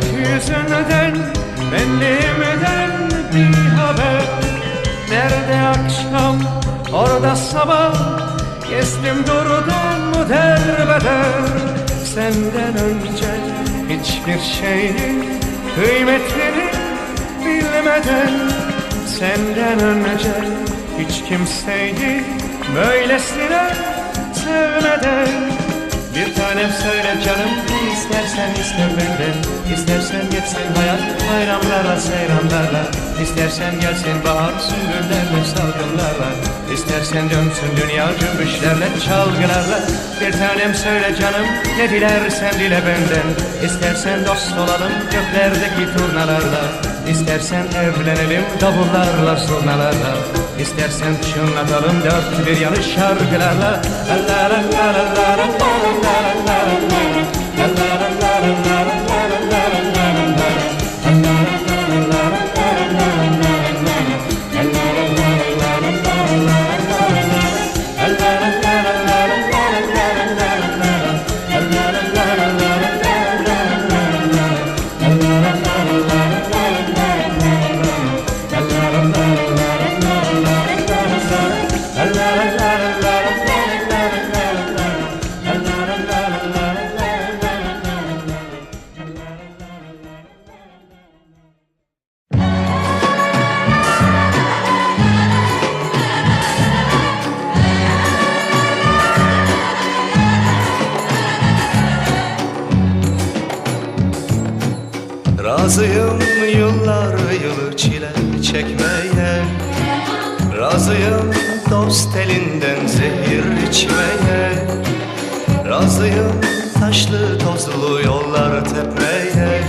gökyüzünden, benliğimden bir haber. Nerede akşam, orada sabah. Gezdim durdum derbeder. Senden önce hiçbir şeyin kıymetini bilmeden. Senden önce hiç kimseyi böylesine sevmeden. Bir tanem söyle canım istersen iste benden İstersen geçsin hayat bayramlarla seyranlarla İstersen gelsin bahar sümbüllerle salgınlarla İstersen dönsün dünya cümbüşlerle çalgılarla Bir tanem söyle canım ne dilersen dile benden İstersen dost olalım göklerdeki turnalarla İstersen evlenelim davullarla zurnalarla İstersen çınlatalım dört bir yanı şarkılarla La la la la la la la la la la Razıyım yıllar yılı çile çekmeye. Razıyım dost elinden zehir içmeye. Razıyım taşlı tozlu yollar tepmeye.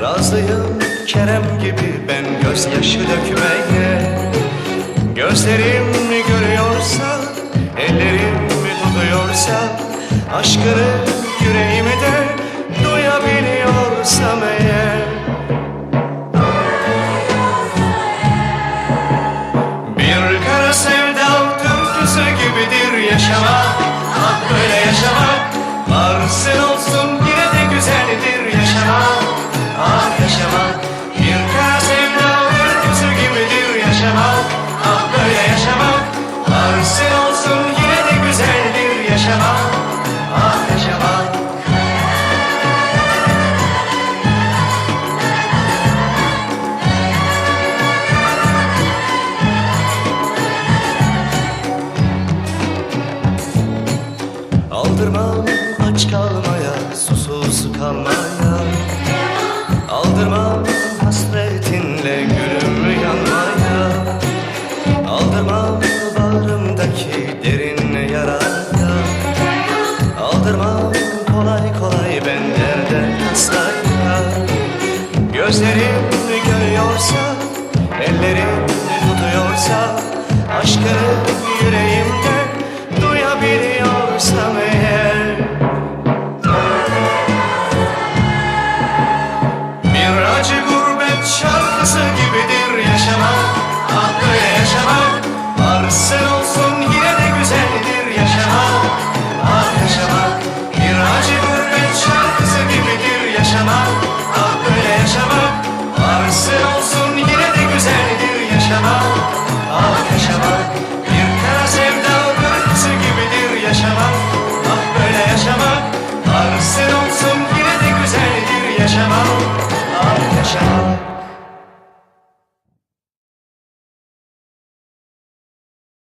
Razıyım Kerem gibi ben gözyaşı dökmeye. Gözlerim Yaşasın olsun yine de güzeldir. yaşamak Ağrısı olsun yine de güzeldir yaşamak Ah yaşamak Bir kara sevda gibidir yaşamak